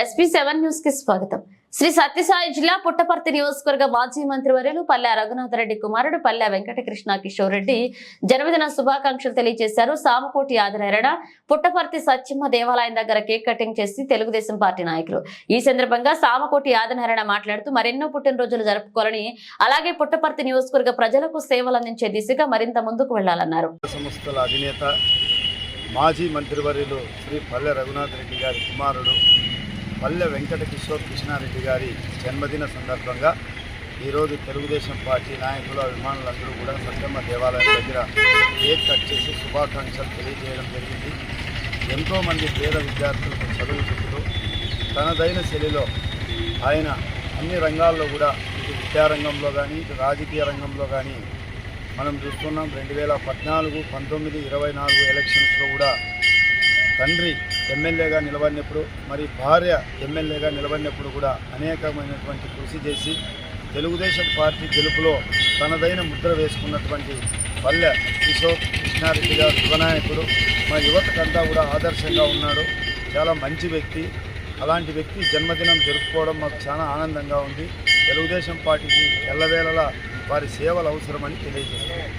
SP seven న్యూస్కి స్వాగతం. శ్రీ సత్యసాయి జిల్లా పుట్టపర్తి నియోజకవర్గ మాజీ మంత్రివర్యులు పల్లె రఘునాథరెడ్డి కుమారుడు పల్లె వెంకటకృష్ణ కిషోర్ రెడ్డి జన్మదిన శుభాకాంక్షలు తెలియజేశారు. సామకోటి ఆదినారాయణ పుట్టపర్తి సత్యమ్మ దేవాలయం దగ్గర కేక్ కటింగ్ చేసి తెలుగుదేశం పార్టీ నాయకులు. ఈ సందర్భంగా సామకోటి ఆదినారాయణ మాట్లాడుతూ మరెన్నో పుట్టినరోజులు జరుపుకోవాలని అలాగే పుట్టపర్తి నియోజకవర్గ ప్రజలకు సేవలు అందించే దిశగా మరింత ముందుకు వెళ్ళాలన్నారు. సంస్థల అధినేత మాజీ మంత్రివర్యులు శ్రీ పల్లె రఘునాథ్ రెడ్డి గారి కుమారుడు పల్లె వెంకట కిషోర్ కృష్ణారెడ్డి గారి జన్మదిన సందర్భంగా ఈరోజు తెలుగుదేశం పార్టీ నాయకులు అభిమానులందరూ కూడా సత్యమ్మ దేవాలయం దగ్గర కేక్ కట్ చేసి శుభాకాంక్షలు తెలియజేయడం జరిగింది. ఎంతోమంది పేద విద్యార్థులకు చదువు చెబుతూ తనదైన శైలిలో ఆయన అన్ని రంగాల్లో కూడా ఇటు విద్యారంగంలో కానీ ఇటు రాజకీయ రంగంలో కానీ మనం చూస్తున్నాం. రెండు వేల పద్నాలుగు పంతొమ్మిది ఇరవై నాలుగు ఎలక్షన్స్లో కూడా తండ్రి ఎమ్మెల్యేగా నిలబడినప్పుడు మరి భార్య ఎమ్మెల్యేగా నిలబడినప్పుడు కూడా అనేకమైనటువంటి కృషి చేసి తెలుగుదేశం పార్టీ గెలుపులో తనదైన ముద్ర వేసుకున్నటువంటి పల్లె కిషోర్ కృష్ణారెడ్డి గారు యువనాయకుడు మా యువతకంతా కూడా ఆదర్శంగా ఉన్నాడు. చాలా మంచి వ్యక్తి. అలాంటి వ్యక్తి జన్మదినం జరుపుకోవడం మాకు చాలా ఆనందంగా ఉంది. తెలుగుదేశం పార్టీకి ఎల్లవేళలా వారి సేవలు అవసరమని తెలియజేస్తున్నాం